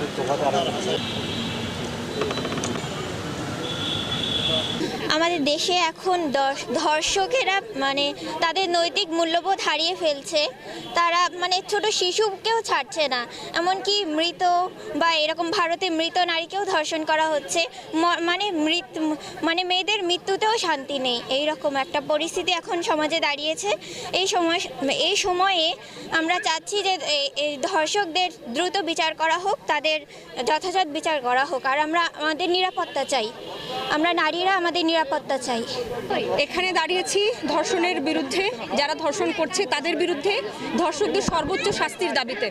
ると語られます。আমাদের দেশে এখন ধর্ষকেরা মানে তাদের নৈতিক মূল্যবোধ হারিয়ে ফেলছে। তারা মানে ছোট শিশুকেও ছাড়ছে না। এমনকি মৃত বা এরকম ভারতে মৃত নারীকেও ধর্ষণ করা হচ্ছে। মানে মৃত মানে মেয়েদের মৃত্যুতেও শান্তি নেই। এই রকম একটা পরিস্থিতি এখন সমাজে দাঁড়িয়েছে। এই সময় এই সময়ে আমরা চাচ্ছি যে ধর্ষকদের দ্রুত বিচার করা হোক, তাদের যথাযথ বিচার করা হোক। আর আমরা আমাদের নিরাপত্তা চাই। আমরা নারীরা আমাদের নিরাপত্তা চাই। এখানে দাঁড়িয়েছি ধর্ষণের বিরুদ্ধে, যারা ধর্ষণ করছে তাদের বিরুদ্ধে ধর্ষকদের সর্বোচ্চ শাস্তির দাবিতে।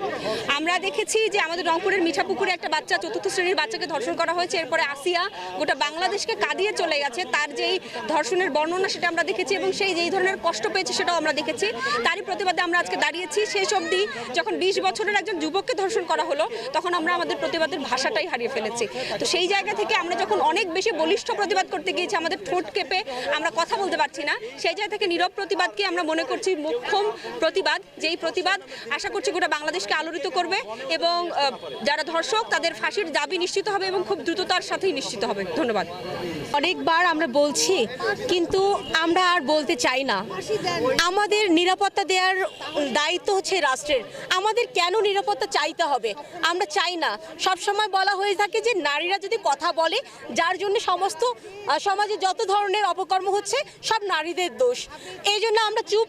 আমরা দেখেছি যে আমাদের রংপুরের মিঠাপুকুরে একটা বাচ্চা, চতুর্থ শ্রেণির বাচ্চাকে ধর্ষণ করা হয়েছে, এরপরে আসিয়া গোটা বাংলাদেশকে কাঁদিয়ে চলে গেছে। তার যেই ধর্ষণের বর্ণনা সেটা আমরা দেখেছি এবং সেই যেই ধরনের কষ্ট পেয়েছে সেটাও আমরা দেখেছি। তারই প্রতিবাদে আমরা আজকে দাঁড়িয়েছি। শেষ অবধি যখন বিশ বছরের একজন যুবককে ধর্ষণ করা হলো, তখন আমরা আমাদের প্রতিবাদের ভাষাটাই হারিয়ে ফেলেছি। তো সেই জায়গা থেকে আমরা যখন অনেক বেশি বলিষ্ঠ প্রতিবাদ করতে গিয়েছি, আমাদের ঠোঁট কেঁপে আমরা কথা বলতে পারছি না। সেই জায়গা থেকে নীরব প্রতিবাদকে আমরা মনে করছি মুখ্যম প্রতিবাদ, যেই প্রতিবাদ আশা করছি গোটা বাংলাদেশকে আলোড়িত করবে এবং যারা ধর্ষক তাদের ফাঁসির দাবি নিশ্চিত হবে এবং খুব দ্রুততার সাথেই নিশ্চিত হবে। ধন্যবাদ। অনেকবার আমরা বলছি, কিন্তু আমরা আর বলতে চাই না। আমাদের নিরাপত্তা দেওয়ার দায়িত্ব হচ্ছে রাষ্ট্রের। আমাদের কেন নিরাপত্তা চাইতে হবে? আমরা চাই না। সবসময় বলা হয়ে থাকে যে, নারীরা যদি কথা বলে, যার জন্য সমস্ত সমাজে যত ধরনের অপকর্ম হচ্ছে, সব নারীদের দোষ। এই জন্য আমরা চুপ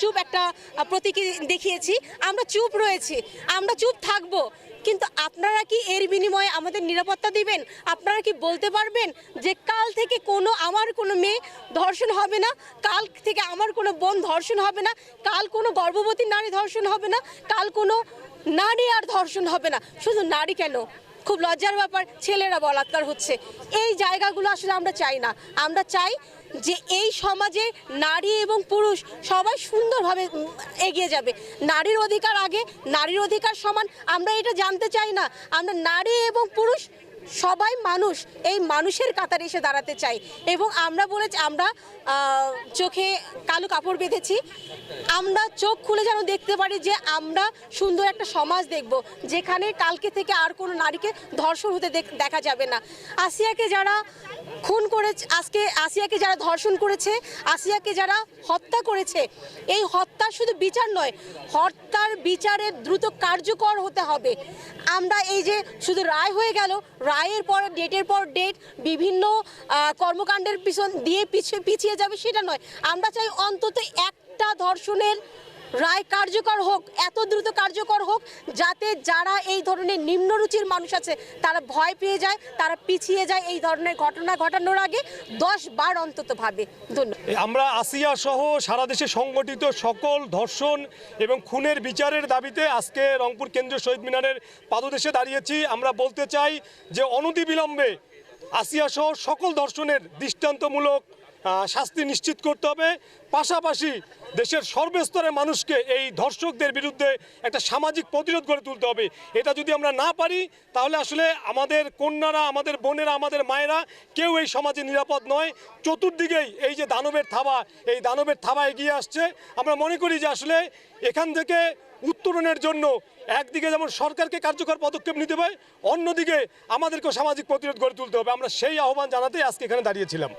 চুপ একটা প্রতীকী দেখিয়েছি। আমরা চুপ রয়েছি, আমরা চুপ থাকব। কিন্তু আপনারা কি এর বিনিময়ে আমাদের নিরাপত্তা দিবেন? আপনারা কি বলতে পারবেন যে কাল থেকে কোনো, আমার কোনো মেয়ে ধর্ষণ হবে না? কাল থেকে আমার কোনো বোন ধর্ষণ হবে না? কাল কোনো গর্ভবতী নারী ধর্ষণ হবে না? কাল কোনো নারী আর ধর্ষণ হবে না? শুধু নারী কেন? খুব লজ্জার ব্যাপার, ছেলেরা বলাৎকার হচ্ছে। এই জায়গাগুলো আসলে আমরা চাই না। আমরা চাই যে এই সমাজে নারী এবং পুরুষ সবাই সুন্দরভাবে এগিয়ে যাবে। নারীর অধিকার আগে, নারীর অধিকার সমান। আমরা এটা জানতে চাই না। আমরা নারী এবং পুরুষ সবাই মানুষ, এই মানুষের কাতারে এসে দাঁড়াতে চাই। এবং আমরা বলেছি, আমরা চোখে কালো কাপড় বেঁধেছি। আমরা চোখ খুলে যেন দেখতে পারি যে আমরা সুন্দর একটা সমাজ দেখব, যেখানে কালকে থেকে আর কোনো নারীকে ধর্ষণ হতে দেখা যাবে না। আসিয়াকে যারা খুন করে আজকে আসিয়াকে যারা ধর্ষণ করেছে, আসিয়াকে যারা হত্যা করেছে, এই হত্যার শুধু বিচার নয়, হত্যার বিচারের দ্রুত কার্যকর হতে হবে। আমরা এই যে শুধু রায় হয়ে গেল রায়ের পর ডেটের পর ডেট বিভিন্ন কর্মকাণ্ডের পিছন দিয়ে পিছিয়ে পিছিয়ে যাবে সেটা নয়। আমরা চাই অন্তত একটা ধর্ষণের রায় কার্যকর হোক, এত দ্রুত কার্যকর হোক, যাতে যারা এই ধরনের নিম্নরুচির মানুষ আছে, তারা ভয় পেয়ে যায়, তারা পিছিয়ে যায় এই ধরনের ঘটনা ঘটানোর আগে দশ বার অন্তত ভাবে। ধন্যবাদ। আমরা আসিয়া সহ সারা দেশে সংগঠিত সকল ধর্ষণ এবং খুনের বিচারের দাবিতে আজকে রংপুর কেন্দ্রীয় শহীদ মিনারের পাদদেশে দাঁড়িয়েছি। আমরা বলতে চাই যে অনতিবিলম্বে আসিয়া সহ সকল ধর্ষণের দৃষ্টান্তমূলক শাস্তি নিশ্চিত করতে হবে। পাশাপাশি দেশের সর্বস্তরের মানুষকে এই ধর্ষকদের বিরুদ্ধে একটা সামাজিক প্রতিরোধ গড়ে তুলতে হবে। এটা যদি আমরা না পারি, তাহলে আসলে আমাদের কন্যারা, আমাদের বোনেরা, আমাদের মায়েরা কেউ এই সমাজে নিরাপদ নয়। চতুর্দিকেই এই যে দানবের থাবা, এই দানবের থাবা এগিয়ে আসছে। আমরা মনে করি যে আসলে এখান থেকে উত্তরণের জন্য একদিকে যেমন সরকারকে কার্যকর পদক্ষেপ নিতে হবে, অন্যদিকে আমাদেরকেও সামাজিক প্রতিরোধ গড়ে তুলতে হবে। আমরা সেই আহ্বান জানাতেই আজকে এখানে দাঁড়িয়েছিলাম।